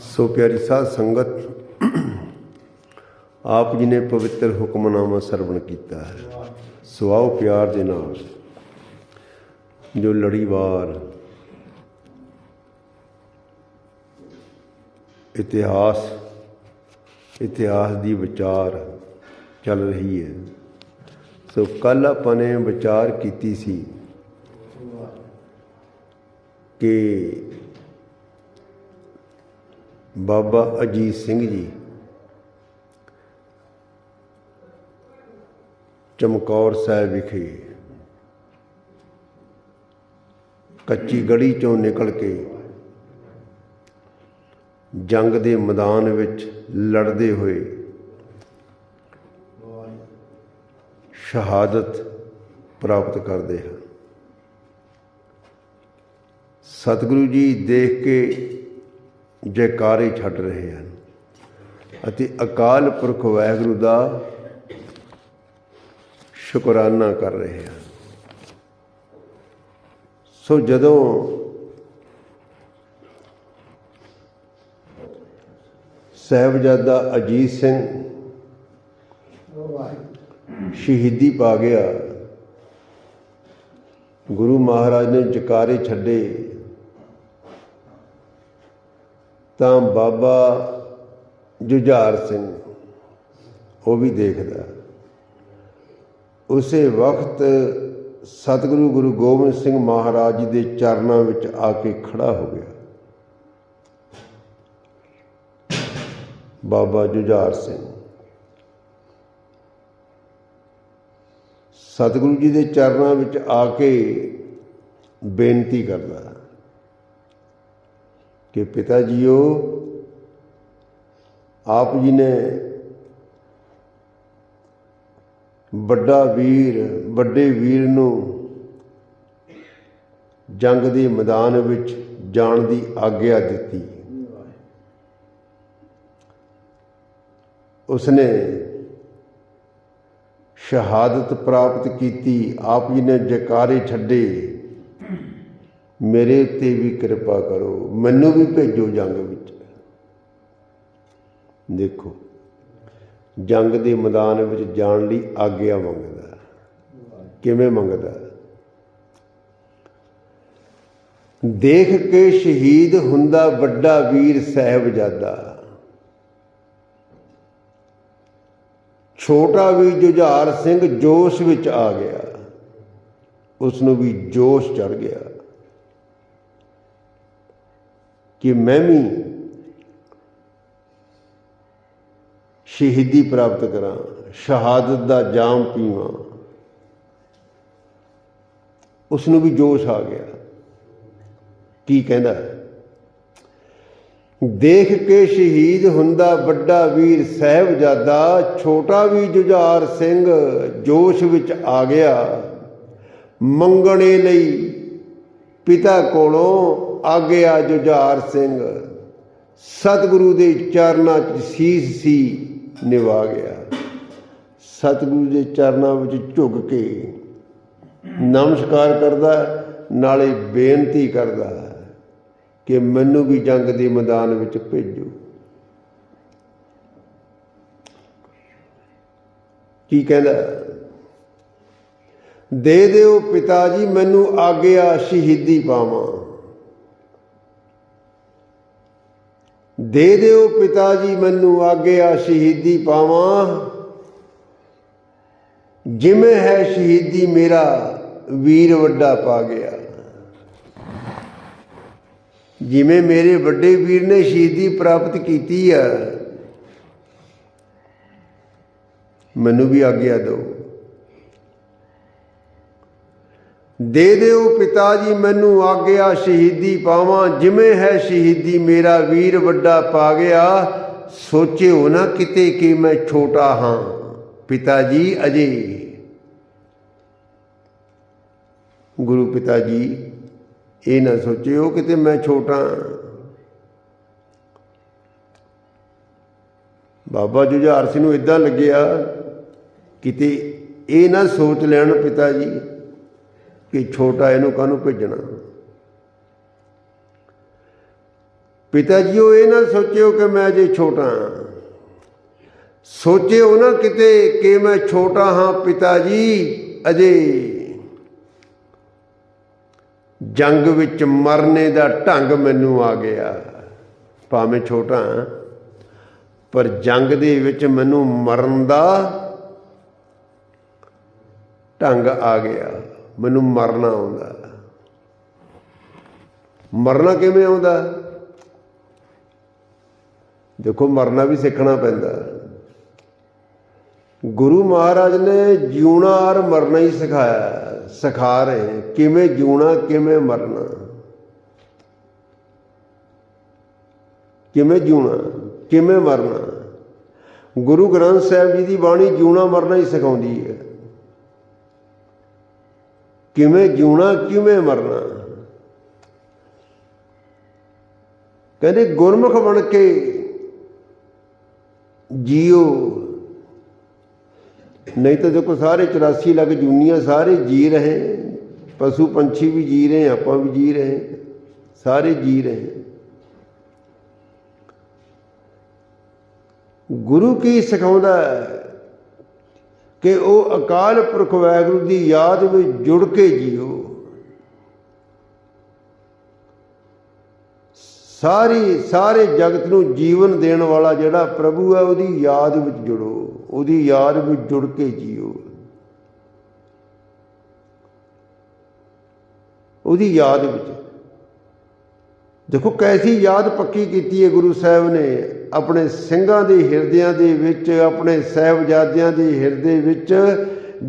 ਸੋ ਪਿਆਰੀ ਸਾਧ ਸੰਗਤ, ਆਪ ਜੀ ਨੇ ਪਵਿੱਤਰ ਹੁਕਮਨਾਮਾ ਸਰਵਣ ਕੀਤਾ ਹੈ। ਸੋ ਆਓ ਪਿਆਰ ਦੇ ਨਾਲ ਜੋ ਲੜੀਵਾਰ ਇਤਿਹਾਸ ਇਤਿਹਾਸ ਦੀ ਵਿਚਾਰ ਚੱਲ ਰਹੀ ਹੈ। ਸੋ ਕੱਲ ਆਪਾਂ ਨੇ ਵਿਚਾਰ ਕੀਤੀ ਸੀ ਕਿ ਬਾਬਾ ਅਜੀਤ ਸਿੰਘ ਜੀ। ਚਮਕੌਰ ਸਾਹਿਬ ਵਿਖੇ ਕੱਚੀ ਗੜੀ ਚੋਂ ਨਿਕਲ ਕੇ ਜੰਗ ਦੇ ਮੈਦਾਨ ਵਿੱਚ ਲੜਦੇ ਹੋਏ ਸ਼ਹਾਦਤ ਪ੍ਰਾਪਤ ਕਰਦੇ ਹਨ। ਸਤਿਗੁਰੂ ਜੀ ਦੇਖ ਕੇ ਜੈਕਾਰੇ ਛੱਡ ਰਹੇ ਹਨ। ਅਤੇ ਅਕਾਲ ਪੁਰਖ ਵਾਹਿਗੁਰੂ ਦਾ ਸ਼ੁਕਰਾਨਾ ਕਰ ਰਹੇ ਹਨ। ਸੋ ਜਦੋਂ ਸਾਹਿਬਜ਼ਾਦਾ ਅਜੀਤ ਸਿੰਘ ਸ਼ਹੀਦੀ ਪਾ ਗਿਆ, ਗੁਰੂ ਮਹਾਰਾਜ ਨੇ ਜਕਾਰੇ ਛੱਡੇ। ਤਾਂ ਬਾਬਾ ਜੁਝਾਰ ਸਿੰਘ ਉਹ ਵੀ ਦੇਖਦਾ। ਉਸੇ ਵਕਤ ਸਤਿਗੁਰੂ ਗੁਰੂ ਗੋਬਿੰਦ ਸਿੰਘ ਮਹਾਰਾਜ ਜੀ ਦੇ ਚਰਨਾਂ ਵਿੱਚ ਆ ਕੇ ਖੜਾ ਹੋ ਗਿਆ। ਬਾਬਾ ਜੁਝਾਰ ਸਿੰਘ ਸਤਿਗੁਰੂ ਜੀ ਦੇ ਚਰਨਾਂ ਵਿੱਚ ਆ ਕੇ ਬੇਨਤੀ ਕਰਦਾ। ਕਿ ਪਿਤਾ ਜੀਓ, ਆਪ ਜੀ ਨੇ ਵੱਡਾ ਵੀਰ, ਵੱਡੇ ਵੀਰ ਨੂੰ ਜੰਗ ਦੇ ਮੈਦਾਨ ਵਿੱਚ ਜਾਣ ਦੀ ਆਗਿਆ ਦਿੱਤੀ। ਉਸਨੇ ਸ਼ਹਾਦਤ ਪ੍ਰਾਪਤ ਕੀਤੀ, ਆਪ ਜੀ ਨੇ ਜਕਾਰੇ ਛੱਡੇ। ਮੇਰੇ ਉੱਤੇ ਵੀ ਕਿਰਪਾ ਕਰੋ, ਮੈਨੂੰ ਵੀ ਭੇਜੋ ਜੰਗ ਵਿੱਚ। ਦੇਖੋ, ਜੰਗ ਦੇ ਮੈਦਾਨ ਵਿੱਚ ਜਾਣ ਲਈ ਆਗਿਆ ਮੰਗਦਾ ਕਿਵੇਂ ਮੰਗਦਾ ਦੇਖ ਕੇ ਸ਼ਹੀਦ ਹੁੰਦਾ ਵੱਡਾ ਵੀਰ ਸਾਹਿਬਜ਼ਾਦਾ। ਛੋਟਾ ਵੀ ਜੁਝਾਰ ਸਿੰਘ ਜੋਸ਼ ਵਿੱਚ ਆ ਗਿਆ। ਉਸ ਨੂੰ ਵੀ ਜੋਸ਼ ਚੜ ਗਿਆ। ਕਿ ਮੈਂ ਵੀ ਸ਼ਹੀਦੀ ਪ੍ਰਾਪਤ ਕਰਾਂ, ਸ਼ਹਾਦਤ ਦਾ ਜਾਮ ਪੀਵਾਂ। ਉਸ ਨੂੰ ਵੀ ਜੋਸ਼ ਆ ਗਿਆ। ਕੀ ਕਹਿੰਦਾ? ਦੇਖ ਕੇ ਸ਼ਹੀਦ ਹੁੰਦਾ ਵੱਡਾ ਵੀਰ ਸਾਹਿਬਜ਼ਾਦਾ, ਛੋਟਾ ਵੀ ਜੁਝਾਰ ਸਿੰਘ ਜੋਸ਼ ਵਿੱਚ ਆ ਗਿਆ। ਮੰਗਣੇ ਲਈ ਪਿਤਾ ਕੋਲੋਂ ਆਗਿਆ ਜੁਝਾਰ ਸਿੰਘ, ਸਤਿਗੁਰੂ ਦੇ ਚਰਨਾਂ 'ਚ ਸੀਸ ਸੀ, ਨਿਵਾ ਗਿਆ। ਸਤਿਗੁਰੂ ਦੇ ਚਰਨਾਂ ਵਿੱਚ ਝੁਕ ਕੇ ਨਮਸਕਾਰ ਕਰਦਾ, ਨਾਲੇ ਬੇਨਤੀ ਕਰਦਾ ਕਿ ਮੈਨੂੰ ਵੀ ਜੰਗ ਦੇ ਮੈਦਾਨ ਵਿੱਚ ਭੇਜੋ। ਕੀ ਕਹਿੰਦਾ? ਦੇ ਦਿਓ ਪਿਤਾ ਜੀ, ਮੈਨੂੰ ਆਗਿਆ ਸ਼ਹੀਦੀ ਪਾਵਾਂ। ਦੇ ਦਿਓ ਪਿਤਾ ਜੀ ਮੈਨੂੰ ਆਗਿਆ ਸ਼ਹੀਦੀ ਪਾਵਾਂ। ਜਿਵੇਂ ਹੈ ਸ਼ਹੀਦੀ ਮੇਰਾ ਵੀਰ ਵੱਡਾ ਪਾ ਗਿਆ। ਜਿਵੇਂ ਮੇਰੇ ਵੱਡੇ ਵੀਰ ਨੇ ਸ਼ਹੀਦੀ ਪ੍ਰਾਪਤ ਕੀਤੀ ਹੈ, ਮੈਨੂੰ ਵੀ ਆਗਿਆ ਦਿਓ। ਦੇ ਦਿਓ ਪਿਤਾ ਜੀ, ਮੈਨੂੰ ਆਗਿਆ ਸ਼ਹੀਦੀ ਪਾਵਾਂ। ਜਿਵੇਂ ਹੈ ਸ਼ਹੀਦੀ, ਮੇਰਾ ਵੀਰ ਵੱਡਾ ਪਾ ਗਿਆ। ਸੋਚਿਓ ਨਾ ਕਿਤੇ ਕਿ ਮੈਂ ਛੋਟਾ ਹਾਂ। ਪਿਤਾ ਜੀ, ਅਜੇ ਗੁਰੂ ਪਿਤਾ ਜੀ, ਇਹ ਨਾ ਸੋਚਿਓ ਕਿਤੇ ਮੈਂ ਛੋਟਾ ਬਾਬਾ ਜੁਝਾਰ ਸਿੰਘ ਨੂੰ ਇਦਾਂ ਲੱਗਿਆ, ਕਿਤੇ ਇਹ ਨਾ ਸੋਚ ਲੈਣ ਪਿਤਾ ਜੀ ਕਿ ਛੋਟਾ ਇਹਨੂੰ ਕਾਹਨੂੰ ਭੇਜਣਾ? ਪਿਤਾ ਜੀ, ਉਹ ਇਹ ਨਾ ਸੋਚਿਓ ਕਿ ਮੈਂ ਅਜੇ ਛੋਟਾ ਹਾਂ। ਸੋਚਿਓ ਨਾ ਕਿਤੇ ਕਿ ਮੈਂ ਛੋਟਾ ਹਾਂ, ਪਿਤਾ ਜੀ, ਅਜੇ। ਜੰਗ ਵਿੱਚ ਮਰਨੇ ਦਾ ਢੰਗ ਮੈਨੂੰ ਆ ਗਿਆ। ਭਾਵੇਂ ਛੋਟਾ ਹਾਂ, ਪਰ ਜੰਗ ਦੇ ਵਿੱਚ ਮੈਨੂੰ ਮਰਨ ਦਾ ਢੰਗ ਆ ਗਿਆ। ਮੈਨੂੰ ਮਰਨਾ ਆਉਂਦਾ। ਮਰਨਾ ਕਿਵੇਂ ਆਉਂਦਾ? ਦੇਖੋ, ਮਰਨਾ ਵੀ ਸਿੱਖਣਾ ਪੈਂਦਾ। ਗੁਰੂ ਮਹਾਰਾਜ ਨੇ ਜਿਉਣਾ ਔਰ ਮਰਨਾ ਹੀ ਸਿਖਾਇਆ। ਸਿਖਾ ਰਹੇ ਕਿਵੇਂ ਜਿਉਣਾ, ਕਿਵੇਂ ਮਰਨਾ। ਕਿਵੇਂ ਜਿਉਣਾ, ਕਿਵੇਂ ਮਰਨਾ। ਗੁਰੂ ਗ੍ਰੰਥ ਸਾਹਿਬ ਜੀ ਦੀ ਬਾਣੀ ਜਿਉਣਾ, ਮਰਨਾ ਹੀ ਸਿਖਾਉਂਦੀ ਹੈ। ਕਿਵੇਂ ਜਿਉਣਾ, ਕਿਵੇਂ ਮਰਨਾ। ਕਹਿੰਦੇ ਗੁਰਮੁਖ ਬਣ ਕੇ ਜੀਓ। ਨਹੀਂ ਤਾਂ ਦੇਖੋ ਸਾਰੇ 84 ਲੱਖ ਜੁਨੀਆਂ, ਸਾਰੇ ਜੀ ਰਹੇ। ਪਸ਼ੂ ਪੰਛੀ ਵੀ ਜੀ ਰਹੇ, ਆਪਾਂ ਵੀ ਜੀ ਰਹੇ। ਸਾਰੇ ਜੀ ਰਹੇ। ਗੁਰੂ ਕੀ ਸਿਖਾਉਂਦਾ ਹੈ? ਕਿ ਉਹ ਅਕਾਲ ਪੁਰਖ ਵਾਹਿਗੁਰੂ ਦੀ ਯਾਦ ਵਿੱਚ ਜੁੜ ਕੇ ਜੀਓ। ਸਾਰੀ, ਸਾਰੇ ਜਗਤ ਨੂੰ ਜੀਵਨ ਦੇਣ ਵਾਲਾ ਜਿਹੜਾ ਪ੍ਰਭੂ ਹੈ, ਉਹਦੀ ਯਾਦ ਵਿੱਚ ਜੁੜੋ। ਉਹਦੀ ਯਾਦ ਵਿੱਚ ਜੁੜ ਕੇ ਜੀਓ। ਉਹਦੀ ਯਾਦ ਵਿੱਚ। ਦੇਖੋ, ਕੈਸੀ ਯਾਦ ਪੱਕੀ ਕੀਤੀ ਹੈ ਗੁਰੂ ਸਾਹਿਬ ਨੇ। ਆਪਣੇ ਸਿੰਘਾਂ ਦੇ ਹਿਰਦਿਆਂ ਦੇ ਵਿੱਚ, ਆਪਣੇ ਸਹਿਬਜ਼ਾਦਿਆਂ ਦੇ ਹਿਰਦੇ ਵਿੱਚ,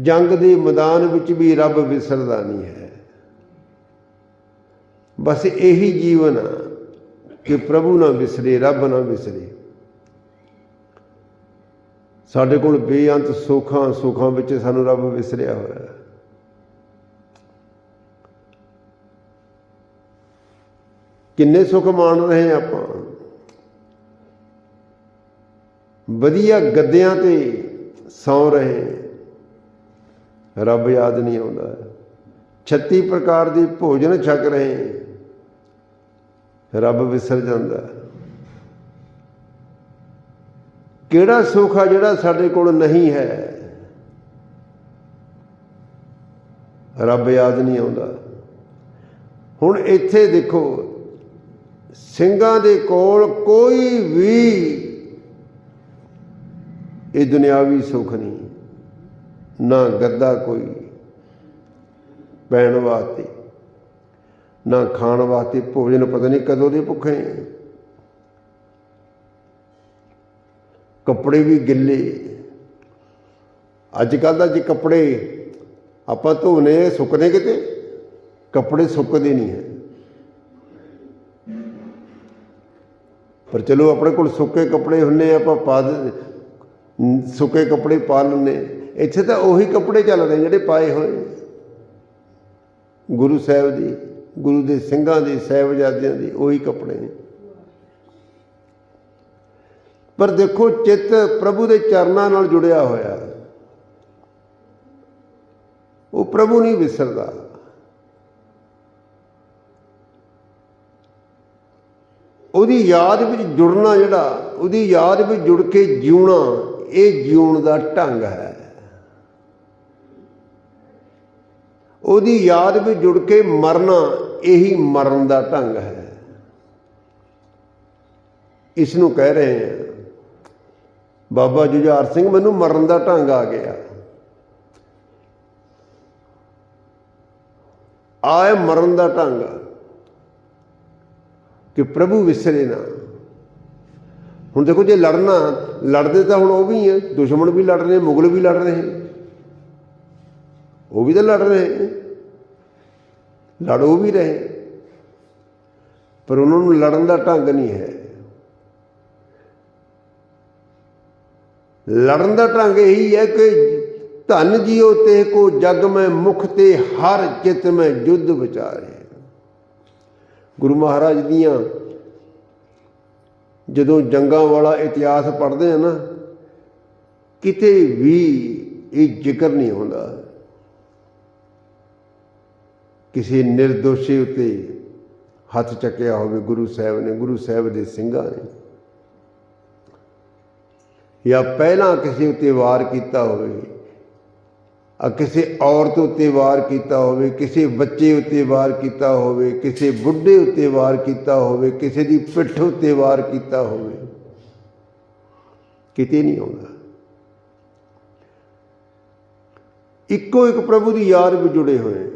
ਜੰਗ ਦੇ ਮੈਦਾਨ ਵਿੱਚ ਵੀ ਰੱਬ ਵਿਸਰਦਾ ਨਹੀਂ ਹੈ। ਬਸ ਇਹੀ ਜੀਵਨ ਆ ਕਿ ਪ੍ਰਭੂ ਨਾ ਵਿਸਰੇ, ਰੱਬ ਨਾ ਵਿਸਰੇ। ਸਾਡੇ ਕੋਲ ਬੇਅੰਤ ਸੁੱਖਾਂ ਸੁੱਖਾਂ ਵਿੱਚ ਸਾਨੂੰ ਰੱਬ ਵਿਸਰਿਆ ਹੋਇਆ ਹੈ। ਕਿੰਨੇ ਸੁੱਖ ਮਾਣ ਰਹੇ ਹਾਂ ਆਪਾਂ। ਵਧੀਆ ਗੱਦਿਆਂ ਤੇ ਸੌ ਰਹੇ। ਰੱਬ ਯਾਦ ਨਹੀਂ ਆਉਂਦਾ। 36 ਪ੍ਰਕਾਰ ਦੀ ਭੋਜਨ ਛਕ ਰਹੇ। ਰੱਬ ਵਿਸਰ ਜਾਂਦਾ। ਕਿਹੜਾ ਸੁੱਖ ਆ ਜਿਹੜਾ ਸਾਡੇ ਕੋਲ ਨਹੀਂ ਹੈ? ਰੱਬ ਯਾਦ ਨਹੀਂ ਆਉਂਦਾ। ਹੁਣ ਇੱਥੇ ਦੇਖੋ, ਸਿੰਘਾਂ ਦੇ ਕੋਲ ਕੋਈ ਵੀ ਇਹ ਦੁਨਿਆਵੀ ਸੁੱਖ ਨਹੀਂ, ਨਾ ਗੱਦਾ ਕੋਈ ਪੈਣ ਵਾਸਤੇ, ਨਾ ਖਾਣ ਵਾਸਤੇ ਭੋਜਨ ਪਤਾ ਨਹੀਂ ਕਦੋਂ ਦੇ ਭੁੱਖੇ ਕੱਪੜੇ ਵੀ ਗਿੱਲੇ। ਅੱਜ ਕੱਲ ਦਾ ਜੇ ਕੱਪੜੇ ਆਪਾਂ ਧੋਨੇ ਸੁੱਕਦੇ ਕਿਤੇ? ਕੱਪੜੇ ਸੁੱਕਦੇ ਨਹੀਂ ਹੈ। ਪਰ ਚਲੋ ਆਪਣੇ ਕੋਲ ਸੁੱਕੇ ਕੱਪੜੇ ਹੁੰਨੇ ਆਪਾਂ ਪਾ ਦੇ ਸੁੱਕੇ ਕੱਪੜੇ ਪਾ ਲੈਂਦੇ ਇੱਥੇ ਤਾਂ ਉਹੀ ਕੱਪੜੇ ਚੱਲ ਰਹੇ ਜਿਹੜੇ ਪਾਏ ਹੋਏ ਗੁਰੂ ਸਾਹਿਬ ਦੀ ਗੁਰੂ ਦੇ ਸਿੰਘਾਂ ਦੇ, ਸਾਹਿਬਜ਼ਾਦਿਆਂ ਦੇ ਉਹੀ ਕੱਪੜੇ ਨੇ। ਪਰ ਦੇਖੋ, ਚਿੱਤ ਪ੍ਰਭੂ ਦੇ ਚਰਨਾਂ ਨਾਲ ਜੁੜਿਆ ਹੋਇਆ। ਉਹ ਪ੍ਰਭੂ ਨਹੀਂ ਵਿਸਰਦਾ। ਉਹਦੀ ਯਾਦ ਵਿੱਚ ਜੁੜਨਾ ਜਿਹੜਾ, ਉਹਦੀ ਯਾਦ ਵਿੱਚ ਜੁੜ ਕੇ ਜਿਉਣਾ। ਇਹ ਜਿਉਣ ਦਾ ਢੰਗ ਹੈ। ਉਹਦੀ ਯਾਦ ਵਿੱਚ ਜੁੜ ਕੇ ਮਰਨਾ ਇਹੀ ਮਰਨ ਦਾ ਢੰਗ ਹੈ। ਇਸ ਨੂੰ ਕਹਿ ਰਹੇ ਹਾਂ, ਬਾਬਾ ਜੁਝਾਰ ਸਿੰਘ ਮੈਨੂੰ ਮਰਨ ਦਾ ਢੰਗ ਆ ਗਿਆ। ਆਏ ਮਰਨ ਦਾ ਢੰਗ ਕਿ ਪ੍ਰਭੂ ਵਿਸਰੇ ਨਾ। ਹੁਣ ਦੇਖੋ ਜੇ ਲੜਨਾ, ਲੜਦੇ ਤਾਂ ਹੁਣ ਉਹ ਵੀ ਹੈ, ਦੁਸ਼ਮਣ ਵੀ ਲੜ ਰਹੇ, ਮੁਗਲ ਵੀ ਲੜ ਰਹੇ। ਉਹ ਵੀ ਤਾਂ ਲੜ ਰਹੇ। ਲੜ ਉਹ ਵੀ ਰਹੇ। ਪਰ ਉਹਨਾਂ ਨੂੰ ਲੜਨ ਦਾ ਢੰਗ ਨਹੀਂ ਹੈ। ਲੜਨ ਦਾ ਢੰਗ ਇਹੀ ਹੈ ਕਿ ਧਨ ਜੀਓ ਤੇ ਕੋ ਜਗ ਮੈਂ ਮੁਖ ਤੇ ਹਰ ਚਿਤ ਮੈਂ ਜੁੱਧ ਵਿਚਾਰੇ। ਗੁਰੂ ਮਹਾਰਾਜ ਦੀਆਂ ਜਦੋਂ ਜੰਗਾਂ ਵਾਲਾ ਇਤਿਹਾਸ ਪੜ੍ਹਦੇ ਆ ਨਾ, ਕਿਤੇ ਵੀ ਇਹ ਜ਼ਿਕਰ ਨਹੀਂ ਹੁੰਦਾ। ਕਿਸੇ ਨਿਰਦੋਸ਼ੀ ਉਤੇ ਹੱਥ ਚੱਕਿਆ ਹੋਵੇ ਗੁਰੂ ਸਾਹਿਬ ਨੇ, ਗੁਰੂ ਸਾਹਿਬ ਦੇ ਸਿੰਘਾਂ ਨੇ, ਜਾਂ ਪਹਿਲਾਂ ਕਿਸੇ ਉੱਤੇ ਵਾਰ ਕੀਤਾ ਹੋਵੇ ਕਿਸੇ ਔਰਤ ਉੱਤੇ ਵਾਰ ਕੀਤਾ ਹੋਵੇ, ਕਿਸੇ ਬੱਚੇ ਉੱਤੇ ਵਾਰ ਕੀਤਾ ਹੋਵੇ, ਕਿਸੇ ਬੁੱਢੇ ਉੱਤੇ ਵਾਰ ਕੀਤਾ ਹੋਵੇ, ਕਿਸੇ ਦੀ ਪਿੱਠ ਉੱਤੇ ਵਾਰ ਕੀਤਾ ਹੋਵੇ, ਕਿਤੇ ਨਹੀਂ ਆਉਂਦਾ। ਇੱਕੋ ਇੱਕ ਪ੍ਰਭੂ ਦੀ ਯਾਦ ਵਿੱਚ ਜੁੜੇ ਹੋਏ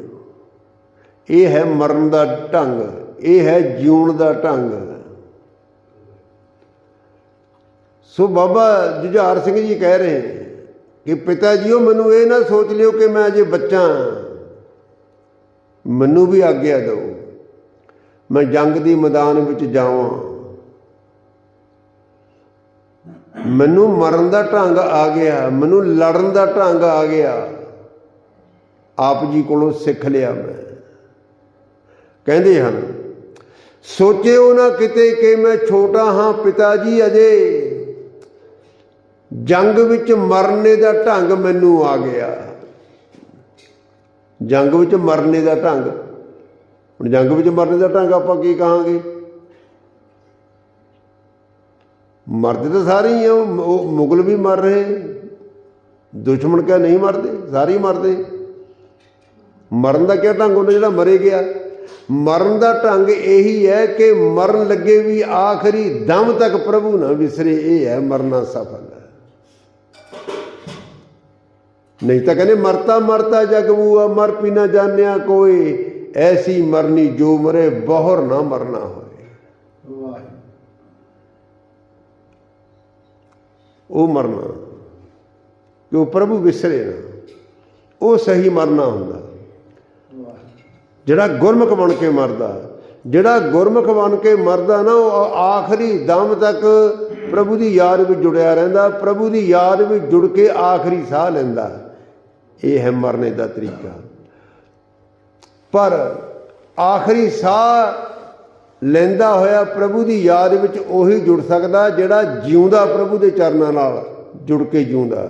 ਇਹ ਹੈ ਮਰਨ ਦਾ ਢੰਗ, ਇਹ ਹੈ ਜਿਉਣ ਦਾ ਢੰਗ। ਸੋ ਬਾਬਾ ਜੁਝਾਰ ਸਿੰਘ ਜੀ ਕਹਿ ਰਹੇ ਕਿ ਪਿਤਾ ਜੀਓ, ਮੈਨੂੰ ਇਹ ਨਾ ਸੋਚ ਲਿਓ ਕਿ ਮੈਂ ਅਜੇ ਬੱਚਾ ਮੈਨੂੰ ਵੀ ਆਗਿਆ ਦਿਓ। ਮੈਂ ਜੰਗ ਦੀ ਮੈਦਾਨ ਵਿੱਚ ਜਾਵਾਂ। ਮੈਨੂੰ ਮਰਨ ਦਾ ਢੰਗ ਆ ਗਿਆ, ਮੈਨੂੰ ਲੜਨ ਦਾ ਢੰਗ ਆ ਗਿਆ। ਆਪ ਜੀ ਕੋਲੋਂ ਸਿੱਖ ਲਿਆ ਮੈਂ। ਕਹਿੰਦੇ ਹਨ, ਸੋਚਿਓ ਨਾ ਕਿਤੇ ਕਿ ਮੈਂ ਛੋਟਾ ਹਾਂ ਪਿਤਾ ਜੀ ਅਜੇ। ਜੰਗ ਵਿੱਚ ਮਰਨੇ ਦਾ ਢੰਗ ਮੈਨੂੰ ਆ ਗਿਆ। ਜੰਗ ਵਿੱਚ ਮਰਨੇ ਦਾ ਢੰਗ। ਹੁਣ ਜੰਗ ਵਿੱਚ ਮਰਨੇ ਦਾ ਢੰਗ ਆਪਾਂ ਕੀ ਕਹਾਂਗੇ? ਮਰਦੇ ਤਾਂ ਸਾਰੇ ਹੀ ਆ, ਉਹ ਮੁਗਲ ਵੀ ਮਰ ਰਹੇ, ਦੁਸ਼ਮਣ ਕਿਆ ਨਹੀਂ ਮਰਦੇ? ਸਾਰੇ ਹੀ ਮਰਦੇ। ਮਰਨ ਦਾ ਕਿਆ ਢੰਗ? ਹੁੰਦਾ ਜਿਹੜਾ ਮਰੇ ਗਿਆ। ਮਰਨ ਦਾ ਢੰਗ ਇਹੀ ਹੈ ਕਿ ਮਰਨ ਲੱਗੇ ਵੀ ਆਖਰੀ ਦਮ ਤੱਕ ਪ੍ਰਭੂ ਨਾ ਵਿਸਰੇ, ਇਹ ਹੈ ਮਰਨਾ ਸਫਲ। ਨਹੀਂ ਤਾਂ ਕਹਿੰਦੇ ਮਰਤਾ ਮਰਤਾ ਜਗ ਬੂਆ ਮਰ ਪੀ ਨਾ ਜਾਣਿਆ ਕੋਈ। ਐਸੀ ਮਰਨੀ ਜੋ ਮਰੇ ਬਹੁਰ ਨਾ ਮਰਨਾ ਹੋਏ। ਉਹ ਮਰਨਾ। ਕਿ ਉਹ ਪ੍ਰਭੂ ਵਿਸਰੇ ਨਾ। ਉਹ ਸਹੀ ਮਰਨਾ ਹੁੰਦਾ। ਜਿਹੜਾ ਗੁਰਮੁਖ ਬਣ ਕੇ ਮਰਦਾ ਜਿਹੜਾ ਗੁਰਮੁਖ ਬਣ ਕੇ ਮਰਦਾ ਨਾ ਉਹ ਆਖਰੀ ਦਮ ਤੱਕ ਪ੍ਰਭੂ ਦੀ ਯਾਦ ਵਿੱਚ ਜੁੜਿਆ ਰਹਿੰਦਾ। ਪ੍ਰਭੂ ਦੀ ਯਾਦ ਵਿੱਚ ਜੁੜ ਕੇ ਆਖਰੀ ਸਾਹ ਲੈਂਦਾ। ਇਹ ਹੈ ਮਰਨੇ ਦਾ ਤਰੀਕਾ। ਪਰ ਆਖਰੀ ਸਾਹ ਲੈਂਦਾ ਹੋਇਆ ਪ੍ਰਭੂ ਦੀ ਯਾਦ ਵਿੱਚ ਉਹੀ ਜੁੜ ਸਕਦਾ ਜਿਹੜਾ ਜਿਉਂਦਾ ਪ੍ਰਭੂ ਦੇ ਚਰਨਾਂ ਨਾਲ ਜੁੜ ਕੇ ਜਿਉਂਦਾ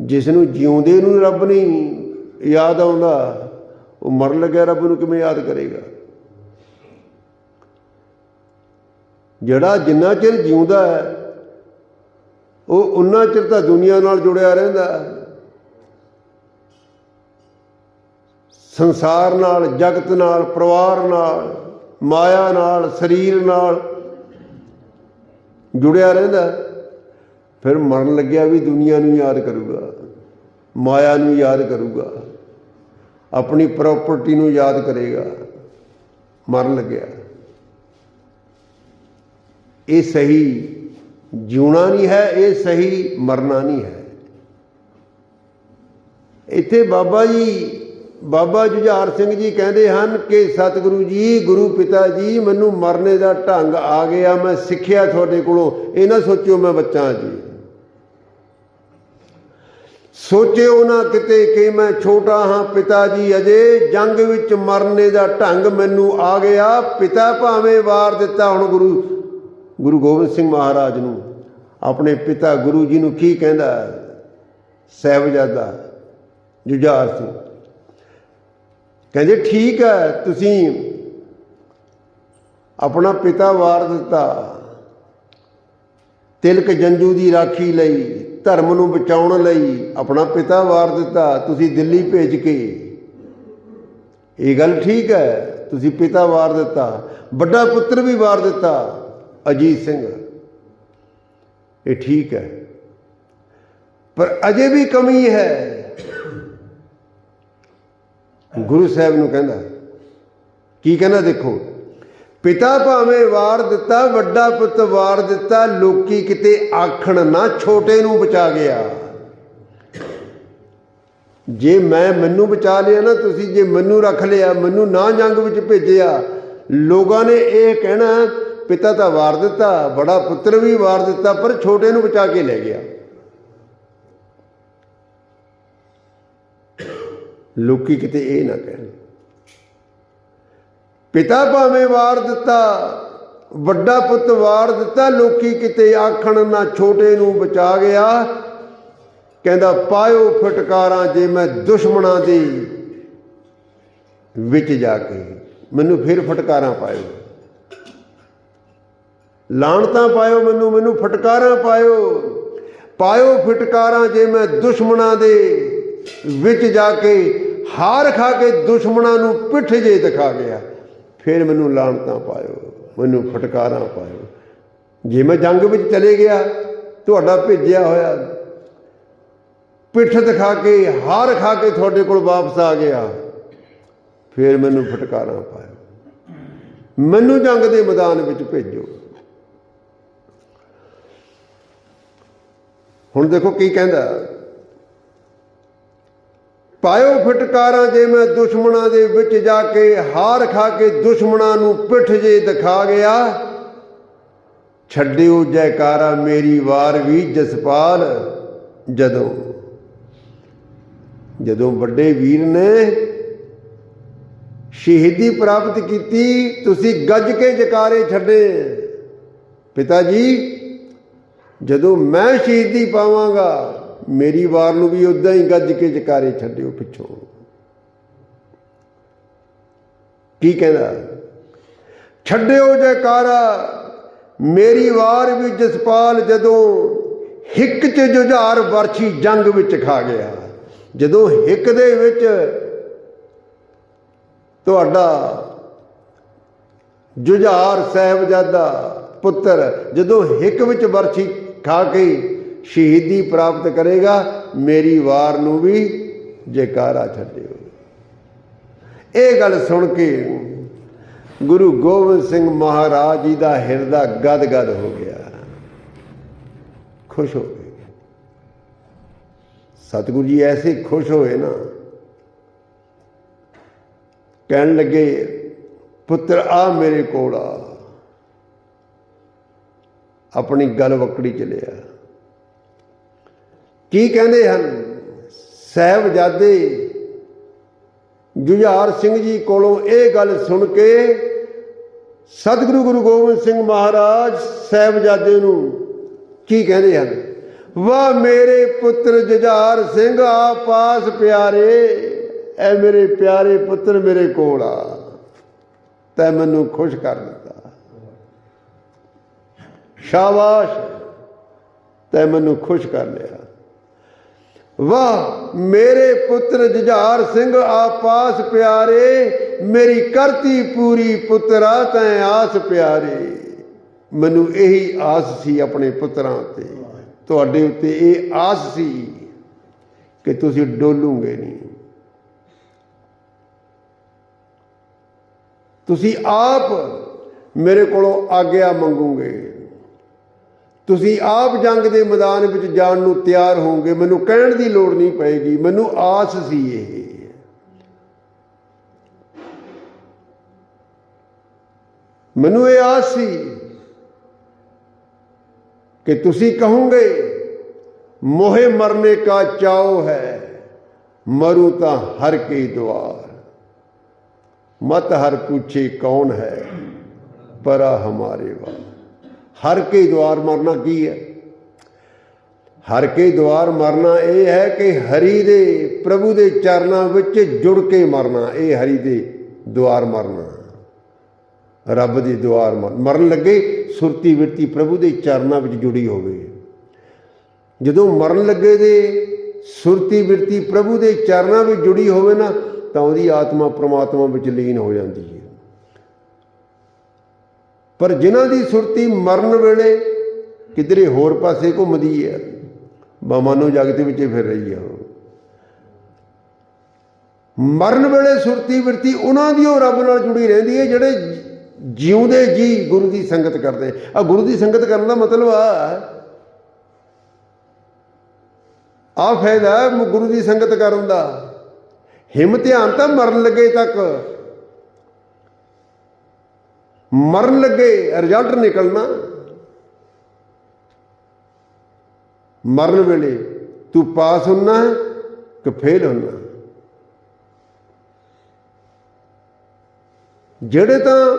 ਜਿਸ ਨੂੰ ਜਿਉਂਦੇ ਨੂੰ ਰੱਬ ਨਹੀਂ ਯਾਦ ਆਉਂਦਾ, ਉਹ ਮਰਨ ਲੱਗਿਆ ਰੱਬ ਨੂੰ ਕਿਵੇਂ ਯਾਦ ਕਰੇਗਾ? ਜਿਹੜਾ ਜਿੰਨਾ ਚਿਰ ਜਿਉਂਦਾ ਹੈ ਉਹ ਉਨਾ ਚਿਰ ਤਾਂ ਦੁਨੀਆ ਨਾਲ ਜੁੜਿਆ ਰਹਿੰਦਾ ਸੰਸਾਰ ਨਾਲ, ਜਗਤ ਨਾਲ, ਪਰਿਵਾਰ ਨਾਲ, ਮਾਇਆ ਨਾਲ, ਸਰੀਰ ਨਾਲ ਜੁੜਿਆ ਰਹਿੰਦਾ ਫਿਰ ਮਰਨ ਲੱਗਿਆ ਵੀ ਦੁਨੀਆ ਨੂੰ ਯਾਦ ਕਰੂਗਾ, ਮਾਇਆ ਨੂੰ ਯਾਦ ਕਰੂਗਾ, ਆਪਣੀ ਪ੍ਰਾਪਰਟੀ ਨੂੰ ਯਾਦ ਕਰੇਗਾ, ਮਰਨ ਲੱਗਿਆ। ਇਹ ਸਹੀ ਜਿਉਣਾ ਨਹੀਂ ਹੈ, ਇਹ ਸਹੀ ਮਰਨਾ ਨਹੀਂ ਹੈ। ਇੱਥੇ ਬਾਬਾ ਜੀ, ਬਾਬਾ ਜੁਝਾਰ ਸਿੰਘ ਜੀ ਕਹਿੰਦੇ ਹਨ ਕਿ ਸਤਿਗੁਰੂ ਜੀ, ਗੁਰੂ ਪਿਤਾ ਜੀ, ਮੈਨੂੰ ਮਰਨੇ ਦਾ ਢੰਗ ਆ ਗਿਆ, ਮੈਂ ਸਿੱਖਿਆ ਤੁਹਾਡੇ ਕੋਲੋਂ, ਇਹ ਨਾ ਸੋਚਿਓ ਮੈਂ ਬੱਚਾ ਜੀ। ਸੋਚਿਓ ਨਾ ਕਿਤੇ ਕਿ ਮੈਂ ਛੋਟਾ ਹਾਂ, ਪਿਤਾ ਜੀ ਅਜੇ, ਜੰਗ ਵਿੱਚ ਮਰਨੇ ਦਾ ਢੰਗ ਮੈਨੂੰ ਆ ਗਿਆ, ਪਿਤਾ ਭਾਵੇਂ ਵਾਰ ਦਿੱਤਾ ਹੁਣ ਗੁਰੂ ਗੁਰੂ ਗੋਬਿੰਦ ਸਿੰਘ ਮਹਾਰਾਜ ਨੂੰ, ਆਪਣੇ ਪਿਤਾ ਗੁਰੂ ਜੀ ਨੂੰ ਕੀ ਕਹਿੰਦਾ? ਸਹਿਬਜ਼ਾਦਾ ਜੁਝਾਰ ਸਿੰਘ। ਕਹਿੰਦੇ, ਠੀਕ ਹੈ, ਤੁਸੀਂ ਆਪਣਾ ਪਿਤਾ ਵਾਰ ਦਿੱਤਾ। ਤਿਲਕ ਜੰਜੂ ਦੀ ਰਾਖੀ ਲਈ, ਧਰਮ ਨੂੰ ਬਚਾਉਣ ਲਈ ਆਪਣਾ ਪਿਤਾ ਵਾਰ ਦਿੱਤਾ। ਤੁਸੀਂ ਦਿੱਲੀ ਭੇਜ ਕੇ। ਇਹ ਗੱਲ ਠੀਕ ਹੈ, ਤੁਸੀਂ ਪਿਤਾ ਵਾਰ ਦਿੱਤਾ। ਵੱਡਾ ਪੁੱਤਰ ਵੀ ਵਾਰ ਦਿੱਤਾ। ਅਜੀਤ ਸਿੰਘ। ਇਹ ਠੀਕ ਹੈ। ਪਰ ਅਜੇ ਵੀ ਕਮੀ ਹੈ। ਗੁਰੂ ਸਾਹਿਬ ਨੂੰ ਕਹਿੰਦਾ, ਕੀ ਕਹਿੰਦਾ ਦੇਖੋ, ਪਿਤਾ ਭਾਵੇਂ ਵਾਰ ਦਿੱਤਾ, ਵੱਡਾ ਪੁੱਤ ਵਾਰ ਦਿੱਤਾ, ਲੋਕੀ ਕਿਤੇ ਆਖਣ ਨਾ ਛੋਟੇ ਨੂੰ ਬਚਾ ਗਿਆ। ਜੇ ਮੈਂ ਮੈਨੂੰ ਬਚਾ ਲਿਆ ਨਾ, ਤੁਸੀਂ ਜੇ ਮੈਨੂੰ ਰੱਖ ਲਿਆ, ਮੈਨੂੰ ਨਾ ਜੰਗ ਵਿੱਚ ਭੇਜਿਆ, ਲੋਕਾਂ ਨੇ ਇਹ ਕਹਿਣਾ ਪਿਤਾ ਤਾਂ ਵਾਰ ਦਿੱਤਾ, ਬੜਾ ਪੁੱਤਰ ਵੀ ਵਾਰ ਦਿੱਤਾ, ਪਰ ਛੋਟੇ ਨੂੰ ਬਚਾ ਕੇ ਲੈ ਗਿਆ। ਲੋਕੀ ਕਿਤੇ ਇਹ ਨਾ ਕਹਿਣ। ਪਿਤਾ ਭਾਵੇਂ ਵਾਰ ਦਿੱਤਾ, ਵੱਡਾ ਪੁੱਤ ਵਾਰ ਦਿੱਤਾ, ਲੋਕੀ ਕਿਤੇ ਆਖਣ ਨਾ ਛੋਟੇ ਨੂੰ ਬਚਾ ਗਿਆ। ਕਹਿੰਦਾ, ਪਾਇਓ ਫਟਕਾਰਾਂ ਜੇ ਮੈਂ ਦੁਸ਼ਮਣਾਂ ਦੀ ਵਿੱਚ ਜਾ ਕੇ, ਮੈਨੂੰ ਫਿਰ ਫਟਕਾਰਾਂ ਪਾਇਓ। ਲਾਣਤਾਂ ਪਾਇਓ ਮੈਨੂੰ ਮੈਨੂੰ ਫਟਕਾਰਾਂ ਪਾਇਓ। ਪਾਇਓ ਫਟਕਾਰਾਂ ਜੇ ਮੈਂ ਦੁਸ਼ਮਣਾਂ ਦੇ ਵਿੱਚ ਜਾ ਕੇ ਹਾਰ ਖਾ ਕੇ ਦੁਸ਼ਮਣਾਂ ਨੂੰ ਪਿੱਠ ਜੇ ਦਿਖਾ ਗਿਆ, ਫਿਰ ਮੈਨੂੰ ਲਾਣਤਾਂ ਪਾਇਓ, ਮੈਨੂੰ ਫਟਕਾਰਾਂ ਪਾਇਓ। ਜੇ ਮੈਂ ਜੰਗ ਵਿੱਚ ਚਲੇ ਗਿਆ, ਤੁਹਾਡਾ ਭੇਜਿਆ ਹੋਇਆ, ਪਿੱਠ ਦਿਖਾ ਕੇ, ਹਾਰ ਖਾ ਕੇ ਤੁਹਾਡੇ ਕੋਲ ਵਾਪਸ ਆ ਗਿਆ, ਫਿਰ ਮੈਨੂੰ ਫਟਕਾਰਾਂ ਪਾਇਓ। ਮੈਨੂੰ ਜੰਗ ਦੇ ਮੈਦਾਨ ਵਿੱਚ ਭੇਜੋ। ਹੁਣ ਦੇਖੋ ਕੀ ਕਹਿੰਦਾ। ਪਾਇਓ ਫਟਕਾਰਾਂ ਜੇ ਮੈਂ ਦੁਸ਼ਮਣਾਂ ਦੇ ਵਿੱਚ ਜਾ ਕੇ ਹਾਰ ਖਾ ਕੇ ਦੁਸ਼ਮਣਾਂ ਨੂੰ ਪਿੱਠ ਜੇ ਦਿਖਾ ਗਿਆ, ਛੱਡਿਓ ਜੈਕਾਰਾ ਮੇਰੀ ਵਾਰ ਵੀ ਜਸਪਾਲ ਜਦੋਂ। ਜਦੋਂ ਵੱਡੇ ਵੀਰ ਨੇ ਸ਼ਹੀਦੀ ਪ੍ਰਾਪਤ ਕੀਤੀ, ਤੁਸੀਂ ਗੱਜ ਕੇ ਜਕਾਰੇ ਛੱਡੇ। ਪਿਤਾ ਜੀ ਜਦੋਂ ਮੈਂ ਸ਼ਹੀਦੀ ਪਾਵਾਂਗਾ, ਮੇਰੀ ਵਾਰ ਨੂੰ ਵੀ ਉਦਾਂ ਹੀ ਗੱਜ ਕੇ ਜਕਾਰੇ ਛੱਡਿਓ ਪਿੱਛੋਂ। ਕੀ ਕਹਿੰਦਾ? ਛੱਡਿਓ ਜੈਕਾਰਾ, ਮੇਰੀ ਵਾਰ ਵੀ ਜਸਪਾਲ ਜਦੋਂ ਹਿੱਕ 'ਚ ਜੁਝਾਰ ਵਰਛੀ ਜੰਗ ਵਿੱਚ ਖਾ ਗਿਆ। ਜਦੋਂ ਹਿੱਕ ਦੇ ਵਿੱਚ ਤੁਹਾਡਾ ਜੁਝਾਰ ਸਾਹਿਬਜ਼ਾਦਾ ਪੁੱਤਰ ਜਦੋਂ ਹਿੱਕ ਵਿੱਚ ਵਰਛੀ ਖਾ ਕੇ ਸ਼ਹੀਦੀ ਪ੍ਰਾਪਤ ਕਰੇਗਾ, ਮੇਰੀ ਵਾਰ ਨੂੰ ਵੀ ਜੈਕਾਰਾ ਛੱਡਿਓ। ਇਹ ਗੱਲ ਸੁਣ ਕੇ ਗੁਰੂ ਗੋਬਿੰਦ ਸਿੰਘ ਮਹਾਰਾਜ ਜੀ ਦਾ ਹਿਰਦਾ ਗਦ-ਗਦ ਹੋ ਗਿਆ। ਖੁਸ਼ ਹੋ ਗਏ। ਸਤਿਗੁਰੂ ਜੀ ਐਸੇ ਖੁਸ਼ ਹੋਏ ਨਾ। ਕਹਿਣ ਲੱਗੇ, ਪੁੱਤਰ, ਆ ਮੇਰੇ ਕੋਲ ਆ। ਆਪਣੀ ਗੱਲ ਵਕੜੀ ਚ ਲਿਆ। ਕੀ ਕਹਿੰਦੇ ਹਨ? ਸਹਿਬਜ਼ਾਦੇ ਜੁਝਾਰ ਸਿੰਘ ਜੀ ਕੋਲੋਂ ਇਹ ਗੱਲ ਸੁਣ ਕੇ ਸਤਿਗੁਰੂ ਗੁਰੂ ਗੋਬਿੰਦ ਸਿੰਘ ਮਹਾਰਾਜ ਸਹਿਬਜ਼ਾਦੇ ਨੂੰ ਕੀ ਕਹਿੰਦੇ ਹਨ? ਵਾਹ ਮੇਰੇ ਪੁੱਤਰ ਜੁਝਾਰ ਸਿੰਘ ਆ ਪਾਸ ਪਿਆਰੇ ਐ ਮੇਰੇ ਪਿਆਰੇ ਪੁੱਤਰ ਮੇਰੇ ਕੋਲ ਆ। ਤੈ ਮੈਨੂੰ ਖੁਸ਼ ਕਰ ਦਿੱਤਾ ਸ਼ਾਬਾਸ਼। ਤੈ ਮੈਨੂੰ ਖੁਸ਼ ਕਰ ਲਿਆ। ਵਾਹ, ਮੇਰੇ ਪੁੱਤਰ ਜੁਝਾਰ ਸਿੰਘ ਆਪਾਸ ਪਿਆਰੇ, ਮੇਰੀ ਕਰਤੀ ਪੂਰੀ ਪੁੱਤਰਾ ਤੈ ਆਸ ਪਿਆਰੇ। ਮੈਨੂੰ ਇਹੀ ਆਸ ਸੀ ਆਪਣੇ ਪੁੱਤਰਾਂ ਤੇ। ਤੁਹਾਡੇ ਉੱਤੇ ਇਹ ਆਸ ਸੀ ਕਿ ਤੁਸੀਂ ਡੋਲੂਗੇ ਨਹੀਂ। ਤੁਸੀਂ ਆਪ ਮੇਰੇ ਕੋਲੋਂ ਆਗਿਆ ਮੰਗੋਗੇ। ਤੁਸੀਂ ਆਪ ਜੰਗ ਦੇ ਮੈਦਾਨ ਵਿੱਚ ਜਾਣ ਨੂੰ ਤਿਆਰ ਹੋਵੋਗੇ, ਮੈਨੂੰ ਕਹਿਣ ਦੀ ਲੋੜ ਨਹੀਂ ਪਏਗੀ, ਮੈਨੂੰ ਆਸ ਸੀ ਇਹ। ਮੈਨੂੰ ਇਹ ਆਸ ਸੀ ਕਿ ਤੁਸੀਂ ਕਹੋਗੇ, ਮੋਹੇ ਮਰਨੇ ਕਾ ਚਾਓ ਹੈ, ਮਰੂ ਤਾਂ ਹਰ ਕੇ ਦੁਆਰ। ਮਤ ਹਰ ਪੁੱਛੇ ਕੌਣ ਹੈ, ਪਰਾ ਹਮਾਰੇ ਵਾ ਹਰ ਕੇ ਦੁਆਰ ਮਰਨਾ ਕੀ ਹੈ? ਹਰ ਕੇ ਦੁਆਰ ਮਰਨਾ ਇਹ ਹੈ ਕਿ ਹਰੀ ਦੇ, ਪ੍ਰਭੂ ਦੇ ਚਰਨਾਂ ਵਿੱਚ ਜੁੜ ਕੇ ਮਰਨਾ, ਇਹ ਹਰੀ ਦੇ ਦੁਆਰ ਮਰਨਾ। ਰੱਬ ਦੀ ਦੁਆਰ ਮਰ- ਮਰਨ ਲੱਗੇ, ਸੁਰਤੀ ਵਿਰਤੀ ਪ੍ਰਭੂ ਦੇ ਚਰਨਾਂ ਵਿੱਚ ਜੁੜੀ ਹੋਵੇ। ਜਦੋਂ ਮਰਨ ਲੱਗੇ ਦੇ, ਸੁਰਤੀ ਵਿਰਤੀ ਪ੍ਰਭੂ ਦੇ ਚਰਨਾਂ ਵਿੱਚ ਜੁੜੀ ਹੋਵੇ ਨਾ, ਤਾਂ ਉਹਦੀ ਆਤਮਾ ਪ੍ਰਮਾਤਮਾ ਵਿੱਚ ਲੀਨ ਹੋ ਜਾਂਦੀ ਹੈ। ਪਰ ਜਿਨ੍ਹਾਂ ਦੀ ਸੁਰਤੀ ਮਰਨ ਵੇਲੇ ਕਿਧਰੇ ਹੋਰ ਪਾਸੇ ਘੁੰਮਦੀ ਹੈ ਬਮਾਨੋ ਜਗਤ ਵਿੱਚ ਫਿਰ ਰਹੀ ਹੈ ਮਰਨ ਵੇਲੇ ਸੁਰਤੀ ਬਿਰਤੀ ਉਹਨਾਂ ਦੀ, ਉਹ ਰੱਬ ਨਾਲ ਜੁੜੀ ਰਹਿੰਦੀ ਹੈ ਜਿਹੜੇ ਜਿਉਂਦੇ ਜੀ ਗੁਰੂ ਦੀ ਸੰਗਤ ਕਰਦੇ ਆ ਗੁਰੂ ਦੀ ਸੰਗਤ ਕਰਨ ਦਾ ਮਤਲਬ ਆ। ਆ ਫਾਇਦਾ ਗੁਰੂ ਦੀ ਸੰਗਤ ਕਰਨ ਦਾ। ਹਿੰਮ ਧਿਆਨ ਤਾਂ ਮਰਨ ਲੱਗੇ ਤੱਕ। ਮਰਨ ਲੱਗੇ ਰਿਜ਼ਲਟ ਨਿਕਲਣਾ। ਮਰਨ ਵੇਲੇ ਤੂੰ ਪਾਸ ਹੁੰਨਾ ਹੈ ਕਿ ਫੇਲ ਹੁੰਨਾ ਜਿਹੜੇ ਤਾਂ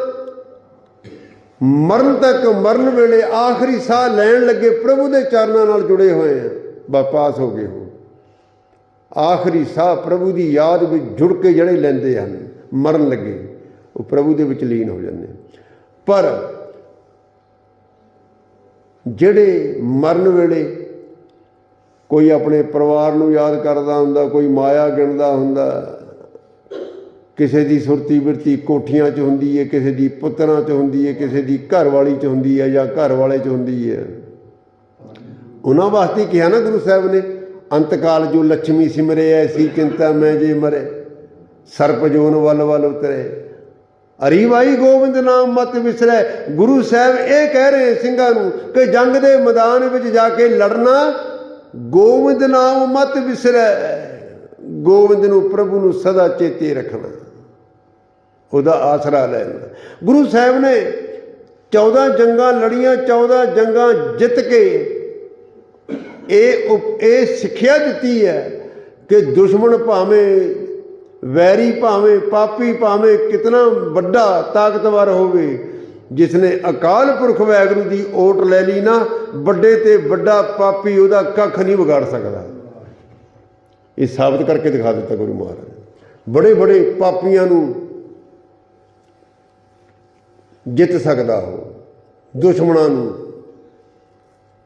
ਮਰਨ ਤੱਕ, ਮਰਨ ਵੇਲੇ ਆਖਰੀ ਸਾਹ ਲੈਣ ਲੱਗੇ, ਪ੍ਰਭੂ ਦੇ ਚਰਨਾਂ ਨਾਲ ਜੁੜੇ ਹੋਏ ਆ ਬਸ ਪਾਸ ਹੋ ਗਏ ਹੋ। ਆਖਰੀ ਸਾਹ ਪ੍ਰਭੂ ਦੀ ਯਾਦ ਵਿੱਚ ਜੁੜ ਕੇ ਜਿਹੜੇ ਲੈਂਦੇ ਹਨ, ਮਰਨ ਲੱਗੇ, ਉਹ ਪ੍ਰਭੂ ਦੇ ਵਿੱਚ ਲੀਨ ਹੋ ਜਾਂਦੇ ਪਰ ਜਿਹੜੇ ਮਰਨ ਵੇਲੇ ਕੋਈ ਆਪਣੇ ਪਰਿਵਾਰ ਨੂੰ ਯਾਦ ਕਰਦਾ ਹੁੰਦਾ, ਕੋਈ ਮਾਇਆ ਗਿਣਦਾ ਹੁੰਦਾ, ਕਿਸੇ ਦੀ ਸੁਰਤੀ ਬਿਰਤੀ ਕੋਠੀਆਂ 'ਚ ਹੁੰਦੀ ਹੈ ਕਿਸੇ ਦੀ ਪੁੱਤਰਾਂ 'ਚ ਹੁੰਦੀ ਹੈ ਕਿਸੇ ਦੀ ਘਰ ਵਾਲੀ 'ਚ ਹੁੰਦੀ ਹੈ ਜਾਂ ਘਰ ਵਾਲੇ 'ਚ ਹੁੰਦੀ ਹੈ ਉਹਨਾਂ ਵਾਸਤੇ ਕਿਹਾ ਨਾ ਗੁਰੂ ਸਾਹਿਬ ਨੇ, ਅੰਤਕਾਲ ਜੋ ਲక్ష్ਮੀ ਸਿਮਰੇ ਐਸੀ ਚਿੰਤਾ ਮੈਂ ਜੇ ਮਰੇ, ਸਰਪ ਜੋਨ ਵੱਲ ਵੱਲ ਉਤਰੇ। ਅਰੀ ਭਾਈ ਗੋਬਿੰਦ ਨਾਮ ਮਤ ਵਿਸਰੈ। ਗੁਰੂ ਸਾਹਿਬ ਇਹ ਕਹਿ ਰਹੇ ਸਿੰਘਾਂ ਨੂੰ ਕਿ ਜੰਗ ਦੇ ਮੈਦਾਨ ਵਿੱਚ ਜਾ ਕੇ ਲੜਨਾ, ਗੋਬਿੰਦ ਨਾਮ ਮਤ ਵਿਸਰੈ। ਗੋਬਿੰਦ ਨੂੰ ਪ੍ਰਭੂ ਨੂੰ ਸਦਾ ਚੇਤੇ ਰੱਖਣਾ, ਉਹਦਾ ਆਸਰਾ ਲੈਣਾ। ਗੁਰੂ ਸਾਹਿਬ ਨੇ 14 ਜੰਗਾਂ ਲੜੀਆਂ 14 ਜੰਗਾਂ ਜਿੱਤ ਕੇ ਇਹ ਇਹ ਸਿੱਖਿਆ ਦਿੱਤੀ ਹੈ ਕਿ ਦੁਸ਼ਮਣ ਭਾਵੇਂ ਵੈਰੀ ਭਾਵੇਂ ਪਾਪੀ, ਭਾਵੇਂ ਕਿਤਨਾ ਵੱਡਾ ਤਾਕਤਵਰ ਹੋਵੇ, ਜਿਸਨੇ ਅਕਾਲ ਪੁਰਖ ਵੈਗਰੂ ਦੀ ਓਟ ਲੈ ਲਈ ਨਾ, ਵੱਡੇ ਤੇ ਵੱਡਾ ਪਾਪੀ ਉਹਦਾ ਕੱਖ ਨਹੀਂ ਵਿਗਾੜ ਸਕਦਾ। ਇਹ ਸਾਬਤ ਕਰਕੇ ਦਿਖਾ ਦਿੱਤਾ ਗੁਰੂ ਮਹਾਰਾਜ ਬੜੇ ਬੜੇ ਪਾਪੀਆਂ ਨੂੰ ਜਿੱਤ ਸਕਦਾ ਉਹ, ਦੁਸ਼ਮਣਾਂ ਨੂੰ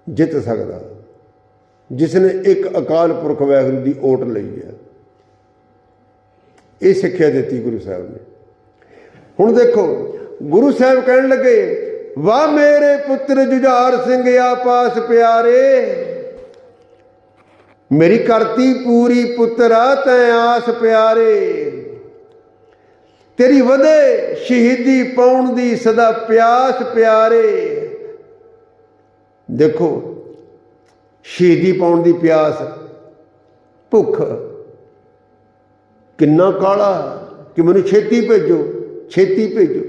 ਜਿੱਤ ਸਕਦਾ ਜਿਸ ਨੇ ਇੱਕ ਅਕਾਲ ਪੁਰਖ ਵਾਹਿਗੁਰੂ ਦੀ ਓਟ ਲਈ ਹੈ। ਇਹ ਸਿੱਖਿਆ ਦਿੱਤੀ ਗੁਰੂ ਸਾਹਿਬ ਨੇ। ਹੁਣ ਦੇਖੋ, ਗੁਰੂ ਸਾਹਿਬ ਕਹਿਣ ਲੱਗੇ, ਵਾਹ ਮੇਰੇ ਪੁੱਤਰ ਜੁਝਾਰ ਸਿੰਘ ਆਪਾਸ ਪਿਆਰੇ। ਮੇਰੀ ਕਰਤੀ ਪੂਰੀ ਪੁੱਤਰਾ ਤੈ ਆਸ ਪਿਆਰੇ। ਤੇਰੀ ਵਧੇ ਸ਼ਹੀਦੀ ਪਾਉਣ ਦੀ ਸਦਾ ਪਿਆਸ ਪਿਆਰੇ। ਦੇਖੋ, ਸ਼ਹੀਦੀ ਪਾਉਣ ਦੀ ਪਿਆਸ ਭੁੱਖ ਕਿੰਨਾ ਕਾਲਾ ਕਿ ਮੈਨੂੰ ਛੇਤੀ ਭੇਜੋ ਛੇਤੀ ਭੇਜੋ।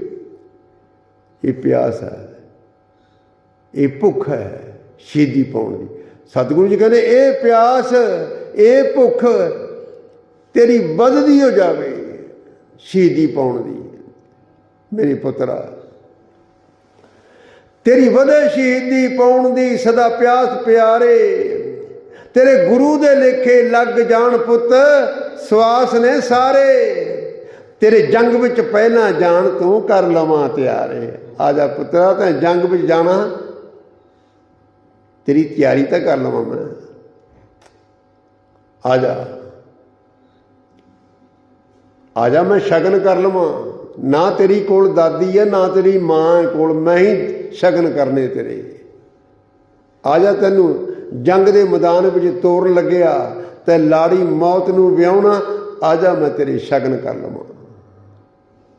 ਇਹ ਪਿਆਸ ਹੈ। ਇਹ ਭੁੱਖ ਹੈ ਸ਼ਹੀਦੀ ਪਾਉਣ ਦੀ। ਸਤਿਗੁਰੂ ਜੀ ਕਹਿੰਦੇ, ਇਹ ਪਿਆਸ, ਇਹ ਭੁੱਖ ਤੇਰੀ ਵੱਧਦੀ ਹੋ ਜਾਵੇ ਸ਼ਹੀਦੀ ਪਾਉਣ ਦੀ। ਮੇਰੇ ਪੁੱਤਰਾ, ਤੇਰੀ ਵਧੇ ਸ਼ਹੀਦੀ ਪਾਉਣ ਦੀ ਸਦਾ ਪਿਆਸ ਪਿਆਰੇ। ਤੇਰੇ ਗੁਰੂ ਦੇ ਲੇਖੇ ਲੱਗ ਜਾਣ ਪੁੱਤ, ਸਵਾਸ ਨੇ ਸਾਰੇ। ਤੇਰੇ ਜੰਗ ਵਿੱਚ ਪਹਿਲਾਂ ਜਾਣ ਤੂੰ ਕਰ ਲਵਾਂ ਤਿਆਰੇ। ਆ ਜਾ ਪੁੱਤਰਾ ਤੈਂ ਜੰਗ ਵਿੱਚ ਜਾਣਾ। ਤੇਰੀ ਤਿਆਰੀ ਤਾਂ ਕਰ ਲਵਾਂ ਮੈਂ। ਆ ਜਾ। ਆ ਜਾ ਮੈਂ ਸ਼ਗਨ ਕਰ ਲਵਾਂ। ਨਾ ਤੇਰੀ ਕੋਲ ਦਾਦੀ ਹੈ, ਨਾ ਤੇਰੀ ਮਾਂ ਕੋਲ ਮੈਂ ਹੀ ਸ਼ਗਨ ਕਰਨੇ ਤੇਰੇ। ਆ ਜਾ ਤੈਨੂੰ ਜੰਗ ਦੇ ਮੈਦਾਨ ਵਿੱਚ ਤੋਰਨ ਲੱਗਿਆ ਤੇ ਲਾੜੀ ਮੌਤ ਨੂੰ ਵਿਆਹਣਾ, ਆ ਜਾ ਮੈਂ ਤੇਰੇ ਸ਼ਗਨ ਕਰ ਲਵਾਂ।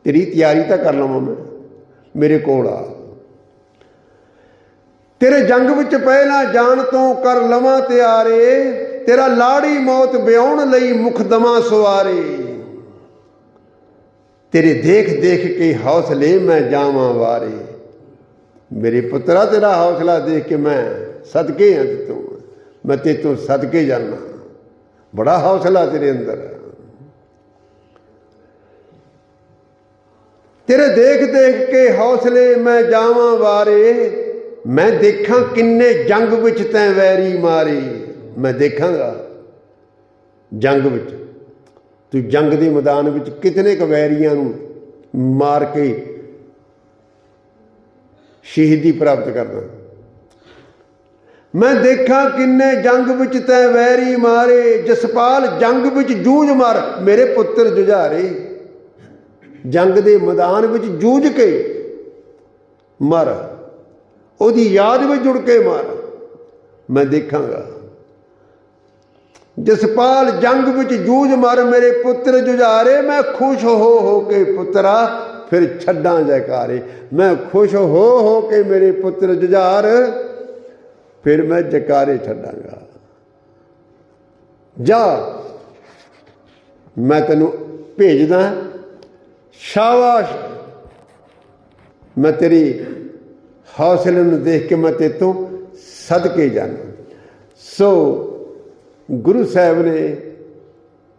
ਤੇਰੀ ਤਿਆਰੀ ਤਾਂ ਕਰ ਲਵਾਂ ਮੈਂ, ਮੇਰੇ ਕੋਲ ਆ। ਤੇਰੇ ਜੰਗ ਵਿੱਚ ਪਹਿਲਾਂ ਜਾਣ ਤੋਂ ਕਰ ਲਵਾਂ ਤਿਆਰੇ, ਤੇਰਾ ਲਾੜੀ ਮੌਤ ਵਿਆਉਣ ਲਈ ਮੁਖਦਮਾ ਸਵਾਰੇ। ਤੇਰੇ ਦੇਖ ਦੇਖ ਕੇ ਹੌਸਲੇ ਮੈਂ ਜਾਵਾਂ ਵਾਰੇ। ਮੇਰੇ ਪੁੱਤਰਾ ਤੇਰਾ ਹੌਸਲਾ ਦੇਖ ਕੇ ਮੈਂ ਸਦਕੇ ਹਾਂ ਤੂੰ ਮੈਂ ਤੇ ਤੋਂ ਸਦਕੇ ਜਾਣਾ ਬੜਾ ਹੌਸਲਾ ਤੇਰੇ ਅੰਦਰ। ਤੇਰੇ ਦੇਖ ਦੇਖ ਕੇ ਹੌਸਲੇ ਮੈਂ ਜਾਵਾਂ ਵਾਰੇ। ਮੈਂ ਦੇਖਾਂ ਕਿੰਨੇ ਜੰਗ ਵਿੱਚ ਤੈਂ ਵੈਰੀ ਮਾਰੀ। ਮੈਂ ਦੇਖਾਂਗਾ ਜੰਗ ਵਿੱਚ। ਤੂੰ ਜੰਗ ਦੇ ਮੈਦਾਨ ਵਿੱਚ ਕਿਤਨੇ ਕੁ ਵੈਰੀਆਂ ਨੂੰ ਮਾਰ ਕੇ ਸ਼ਹੀਦੀ ਪ੍ਰਾਪਤ ਕਰਦਾ। ਮੈਂ ਦੇਖਾਂ ਕਿੰਨੇ ਜੰਗ ਵਿੱਚ ਤੈ ਵੈਰੀ ਮਾਰੇ, ਜਸਪਾਲ ਜੰਗ ਵਿੱਚ ਜੂਝ ਮਰ, ਮੇਰੇ ਪੁੱਤਰ ਜੁਝਾਰੇ। ਜੰਗ ਦੇ ਮੈਦਾਨ ਵਿੱਚ ਜੂਝ ਕੇ ਮਰ, ਉਹਦੀ ਯਾਦ ਵਿੱਚ ਜੁੜ ਕੇ ਮਰ। ਮੈਂ ਦੇਖਾਂਗਾ। ਜਸਪਾਲ ਜੰਗ ਵਿੱਚ ਜੂਝ ਮਰ, ਮੇਰੇ ਪੁੱਤਰ ਜੁਝਾਰੇ, ਮੈਂ ਖੁਸ਼ ਹੋ ਹੋ ਕੇ ਪੁੱਤਰਾ, ਫਿਰ ਛੱਡਾਂ ਜੈਕਾਰੇ। ਮੈਂ ਖੁਸ਼ ਹੋ ਹੋ ਕੇ ਮੇਰੇ ਪੁੱਤਰ ਜੁਝਾਰ ਫਿਰ ਮੈਂ ਜਕਾਰੇ ਛੱਡਾਂਗਾ। ਜਾ, ਮੈਂ ਤੈਨੂੰ ਭੇਜਦਾ, ਸ਼ਾਬਾਸ਼। ਮੈਂ ਤੇਰੀ ਹੌਸਲੇ ਨੂੰ ਦੇਖ ਕੇ ਮੈਂ ਤੇਤੋਂ ਸਦਕੇ ਜਾਣਾ। ਸੋ ਗੁਰੂ ਸਾਹਿਬ ਨੇ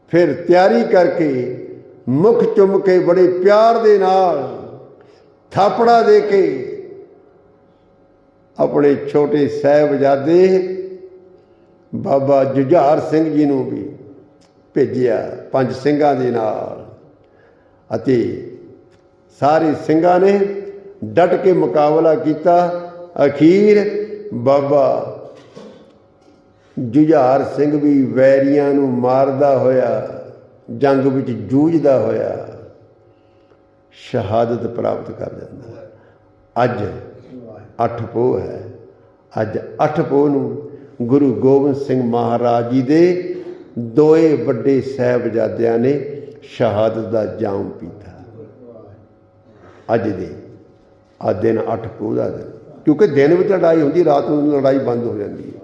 ਫਿਰ ਤਿਆਰੀ ਕਰਕੇ ਮੁਖ ਚੁੰਮ ਕੇ ਬੜੇ ਪਿਆਰ ਦੇ ਨਾਲ ਥਾਪੜਾ ਦੇ ਕੇ ਆਪਣੇ ਛੋਟੇ ਸਾਹਿਬਜ਼ਾਦੇ ਬਾਬਾ ਜੁਝਾਰ ਸਿੰਘ ਜੀ ਨੂੰ ਵੀ ਭੇਜਿਆ ਪੰਜ ਸਿੰਘਾਂ ਦੇ ਨਾਲ। ਅਤੇ ਸਾਰੇ ਸਿੰਘਾਂ ਨੇ ਡਟ ਕੇ ਮੁਕਾਬਲਾ ਕੀਤਾ। ਅਖੀਰ ਬਾਬਾ ਜੁਝਾਰ ਸਿੰਘ ਵੀ ਵੈਰੀਆਂ ਨੂੰ ਮਾਰਦਾ ਹੋਇਆ, ਜੰਗ ਵਿੱਚ ਜੂਝਦਾ ਹੋਇਆ ਸ਼ਹਾਦਤ ਪ੍ਰਾਪਤ ਕਰ ਜਾਂਦਾ ਅੱਜ ਅੱਠ ਪੋਹ ਹੈ। ਅੱਜ ਅੱਠ ਪੋਹ ਨੂੰ ਗੁਰੂ ਗੋਬਿੰਦ ਸਿੰਘ ਮਹਾਰਾਜ ਜੀ ਦੇ ਦੋਏ ਵੱਡੇ ਸਾਹਿਬਜ਼ਾਦਿਆਂ ਨੇ ਸ਼ਹਾਦਤ ਦਾ ਜਾਮ ਪੀਤਾ। ਅੱਜ ਦੇ ਆ ਦਿਨ ਅੱਠ ਪੋਹ ਦਾ ਦਿਨ। ਕਿਉਂਕਿ ਦਿਨ ਵਿੱਚ ਲੜਾਈ ਹੁੰਦੀ, ਰਾਤ ਨੂੰ ਲੜਾਈ ਬੰਦ ਹੋ ਜਾਂਦੀ ਹੈ।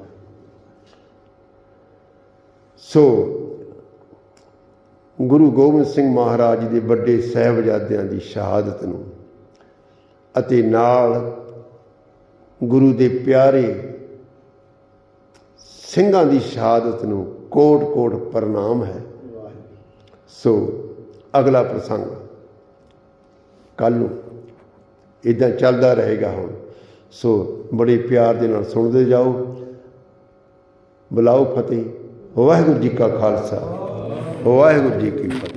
ਸੋ, ਗੁਰੂ ਗੋਬਿੰਦ ਸਿੰਘ ਮਹਾਰਾਜ ਜੀ ਦੇ ਵੱਡੇ ਸਾਹਿਬਜ਼ਾਦਿਆਂ ਦੀ ਸ਼ਹਾਦਤ ਨੂੰ ਅਤੇ ਨਾਲ ਗੁਰੂ ਦੇ ਪਿਆਰੇ ਸਿੰਘਾਂ ਦੀ ਸ਼ਹਾਦਤ ਨੂੰ ਕੋਟ-ਕੋਟ ਪ੍ਰਣਾਮ ਹੈ। ਸੋ ਅਗਲਾ ਪ੍ਰਸੰਗ ਕੱਲ ਨੂੰ ਇਦਾਂ ਚੱਲਦਾ ਰਹੇਗਾ ਹੁਣ। ਸੋ ਬੜੇ ਪਿਆਰ ਦੇ ਨਾਲ ਸੁਣਦੇ ਜਾਓ। ਬੁਲਾਓ ਫਤਿਹ। ਵਾਹਿਗੁਰੂ ਜੀ ਕਾ ਖਾਲਸਾ। ਵਾਹਿਗੁਰੂ ਜੀ ਕੀ ਫਤਿਹ।